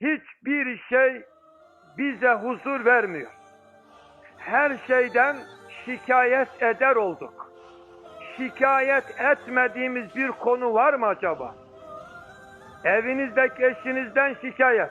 hiçbir şey bize huzur vermiyor. Her şeyden şikayet eder olduk. Şikayet etmediğimiz bir konu var mı acaba? Evinizdeki eşinizden şikayet,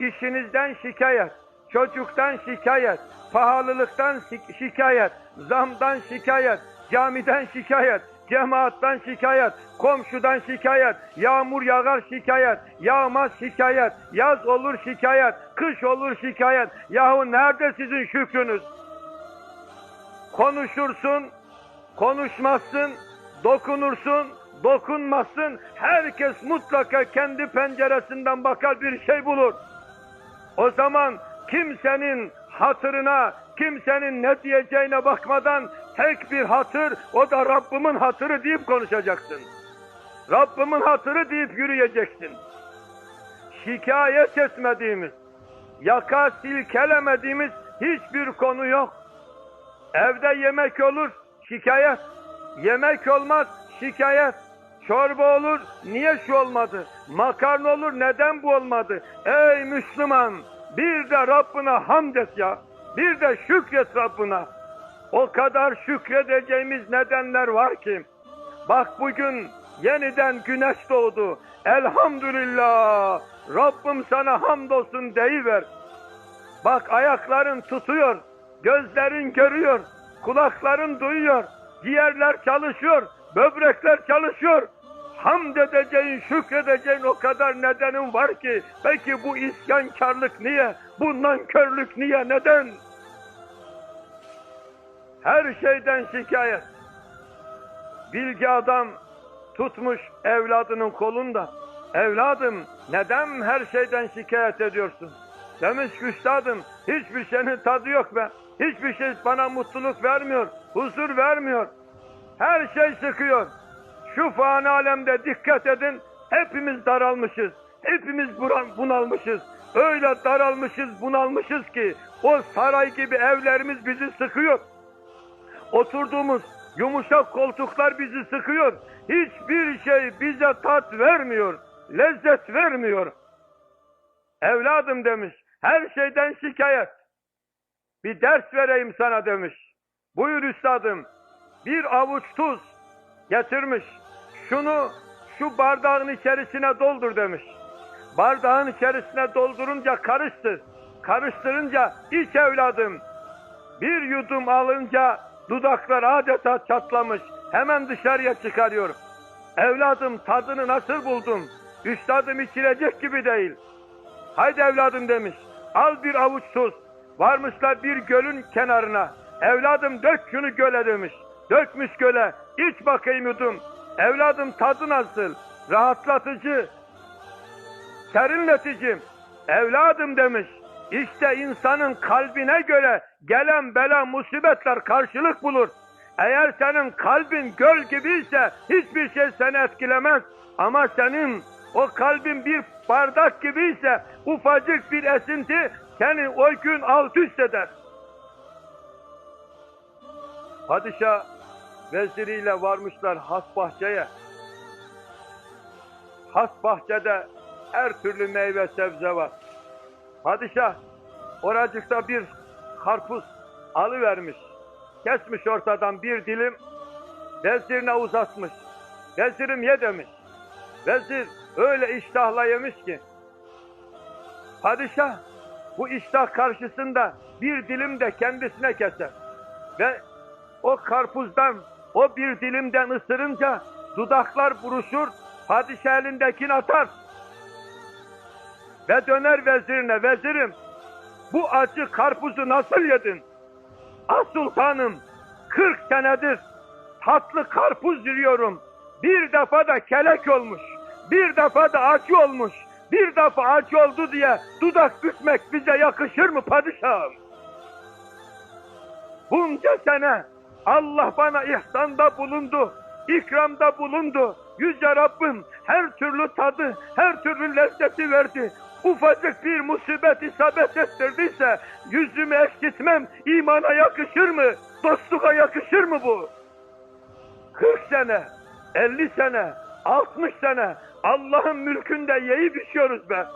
işinizden şikayet, çocuktan şikayet, pahalılıktan şi- şikayet, zamdan şikayet, camiden şikayet, cemaattan şikayet, komşudan şikayet, yağmur yağar şikayet, yağmaz şikayet, yaz olur şikayet, kış olur şikayet. Yahu nerede sizin şükrünüz? Konuşursun, konuşmazsın, dokunursun, dokunmazsın. Herkes mutlaka kendi penceresinden bakar bir şey bulur. O zaman kimsenin hatırına, kimsenin ne diyeceğine bakmadan tek bir hatır, o da Rabbimin hatırı deyip konuşacaksın. Rabbimin hatırı deyip yürüyeceksin. Şikayet etmediğimiz, yaka silkelemediğimiz hiçbir konu yok. Evde yemek olur, şikayet. Yemek olmaz, şikayet. Çorba olur, niye şu olmadı? Makarna olur, neden bu olmadı? Ey Müslüman, bir de Rabbine hamd et ya. Bir de şükret Rabbine. O kadar şükredeceğimiz nedenler var ki. Bak bugün yeniden güneş doğdu. Elhamdülillah. Rabbim sana hamdolsun deyiver. Bak ayakların tutuyor, gözlerin görüyor, kulakların duyuyor, ciğerler çalışıyor, böbrekler çalışıyor. Hamd edeceğin, şükredeceğin o kadar nedenin var ki. Peki bu isyankarlık niye? Bu nankörlük niye? Neden? Her şeyden şikayet. Bilgi adam tutmuş evladının kolunda. Evladım neden her şeyden şikayet ediyorsun? Demiş ki üstadım hiçbir şeyin tadı yok be. Hiçbir şey bana mutluluk vermiyor, huzur vermiyor. Her şey sıkıyor. Şu fani alemde dikkat edin hepimiz daralmışız. Hepimiz bunalmışız. Öyle daralmışız, bunalmışız ki o saray gibi evlerimiz bizi sıkıyor. Oturduğumuz yumuşak koltuklar bizi sıkıyor. Hiçbir şey bize tat vermiyor, lezzet vermiyor. Evladım demiş, her şeyden şikayet. Bir ders vereyim sana demiş. Buyur üstadım. Bir avuç tuz getirmiş. Şunu şu bardağın içerisine doldur demiş. Bardağın içerisine doldurunca karıştır. Karıştırınca iç evladım. Bir yudum alınca dudaklar adeta çatlamış. Hemen dışarıya çıkarıyor. Evladım tadını nasıl buldun? Üstadım içilecek gibi değil. Haydi evladım demiş. Al bir avuç tuz. Varmışlar bir gölün kenarına. Evladım dök şunu göle demiş. Dökmüş göle. İç bakayım yudum. Evladım tadı nasıl? Rahatlatıcı, serinletici. Evladım demiş. İşte insanın kalbine göre gelen bela musibetler karşılık bulur. Eğer senin kalbin göl gibiyse hiçbir şey seni etkilemez. Ama senin o kalbin bir bardak gibiyse ufacık bir esinti seni o gün alt üst eder. Padişah veziriyle varmışlar has bahçeye. Has bahçede her türlü meyve sebze var. Padişah oracıkta bir karpuz alıvermiş. Kesmiş ortadan bir dilim vezirine uzatmış. Vezirim ye demiş. Vezir öyle iştahla yemiş ki. Padişah bu iştah karşısında bir dilim de kendisine keser. Ve o karpuzdan, o bir dilimden ısırınca dudaklar buruşur, padişah elindekini atar. Ve döner vezirine, vezirim bu acı karpuzu nasıl yedin? Ah sultanım, 40 senedir tatlı karpuz yiyorum. Bir defa da kelek olmuş, bir defa da acı olmuş, bir defa acı oldu diye dudak bükmek bize yakışır mı padişahım? Bunca sene Allah bana ihsanda bulundu, ikramda bulundu. Yüce Rabbim her türlü tadı, her türlü lezzeti verdi. Ufacık bir musibet isabet ettirdiyse yüzümü eksiltmem imana yakışır mı? Dostluğa yakışır mı bu? 40 sene, 50 sene, 60 sene Allah'ın mülkünde yiyip içiyoruz be.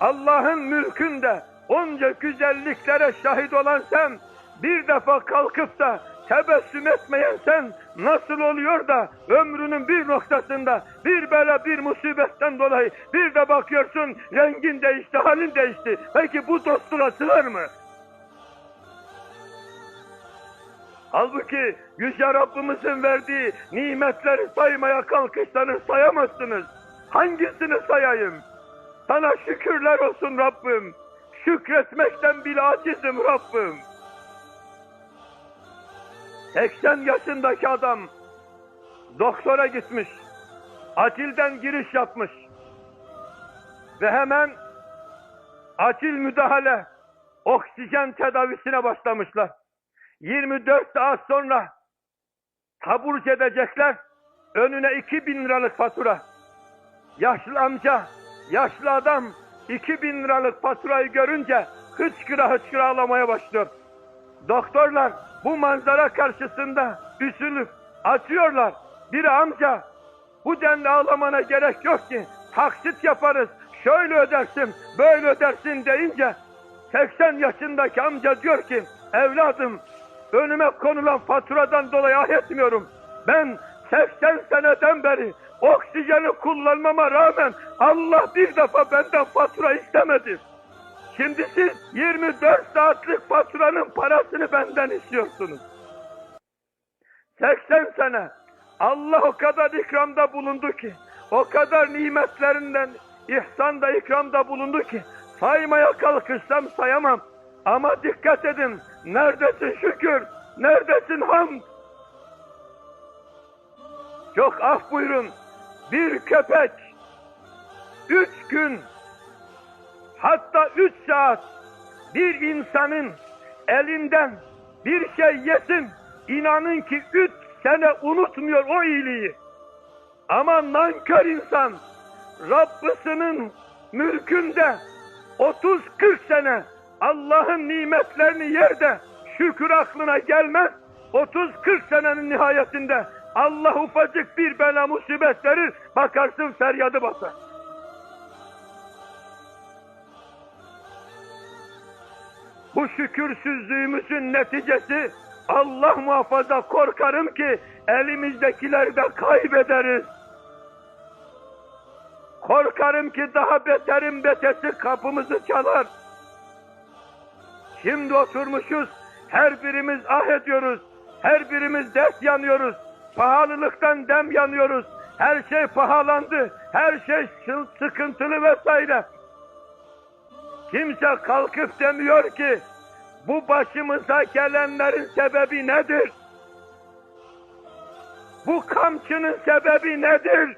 Allah'ın mülkünde onca güzelliklere şahit olan sen, bir defa kalkıp da tebessüm etmeyen sen nasıl oluyor da ömrünün bir noktasında bir bela bir musibetten dolayı bir de bakıyorsun rengin değişti halin değişti. Peki bu dostluğa sığar mı? Halbuki Yüce Rabbimizin verdiği nimetleri saymaya kalkışsanız sayamazsınız. Hangisini sayayım? Sana şükürler olsun Rabbim. Şükretmekten bile acizim Rabbim. 80 yaşındaki adam doktora gitmiş. Acilden giriş yapmış. Ve hemen acil müdahale oksijen tedavisine başlamışlar. 24 saat sonra taburcu edecekler. Önüne 2000 liralık fatura. Yaşlı amca, yaşlı adam 2000 liralık faturayı görünce hıçkıra hıçkıra ağlamaya başlıyor. Doktorlar bu manzara karşısında üzülüp açıyorlar. Biri amca bu denli ağlamana gerek yok ki taksit yaparız. Şöyle ödersin, böyle ödersin deyince 80 yaşındaki amca diyor ki evladım önüme konulan faturadan dolayı ah etmiyorum. Ben 80 seneden beri oksijeni kullanmama rağmen Allah bir defa benden fatura istemedi. Şimdi siz 24 saatlik faturanın parasını benden istiyorsunuz. 80 sene Allah o kadar ikramda bulundu ki, o kadar nimetlerinden ihsanda ikramda bulundu ki, saymaya kalkışsam sayamam. Ama dikkat edin, neredesin şükür, neredesin hamd? Çok af buyurun, bir köpek, üç gün, hatta üç saat bir insanın elinden bir şey yesin, inanın ki üç sene unutmuyor o iyiliği. Ama nankör insan, Rabbisinin mülkünde 30-40 sene Allah'ın nimetlerini yerde şükür aklına gelmez. 30-40 senenin nihayetinde Allah ufacık bir bela musibet verir, bakarsın feryadı basar. Bu şükürsüzlüğümüzün neticesi Allah muhafaza korkarım ki elimizdekileri de kaybederiz. Korkarım ki daha beterin betesi kapımızı çalar. Şimdi oturmuşuz, her birimiz ah ediyoruz, her birimiz dert yanıyoruz, pahalılıktan dem yanıyoruz, her şey pahalandı, her şey sı- sıkıntılı vesaire. Kimse kalkıp demiyor ki, bu başımıza gelenlerin sebebi nedir? Bu kamçının sebebi nedir?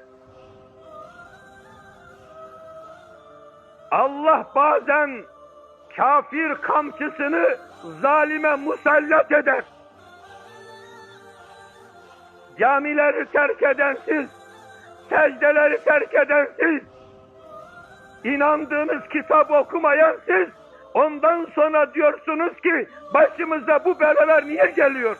Allah bazen kafir kamçısını zalime musallat eder. Camileri terk eden siz, secdeleri terk eden siz, inandığınız kitap okumayan siz, ondan sonra diyorsunuz ki başımıza bu belalar niye geliyor?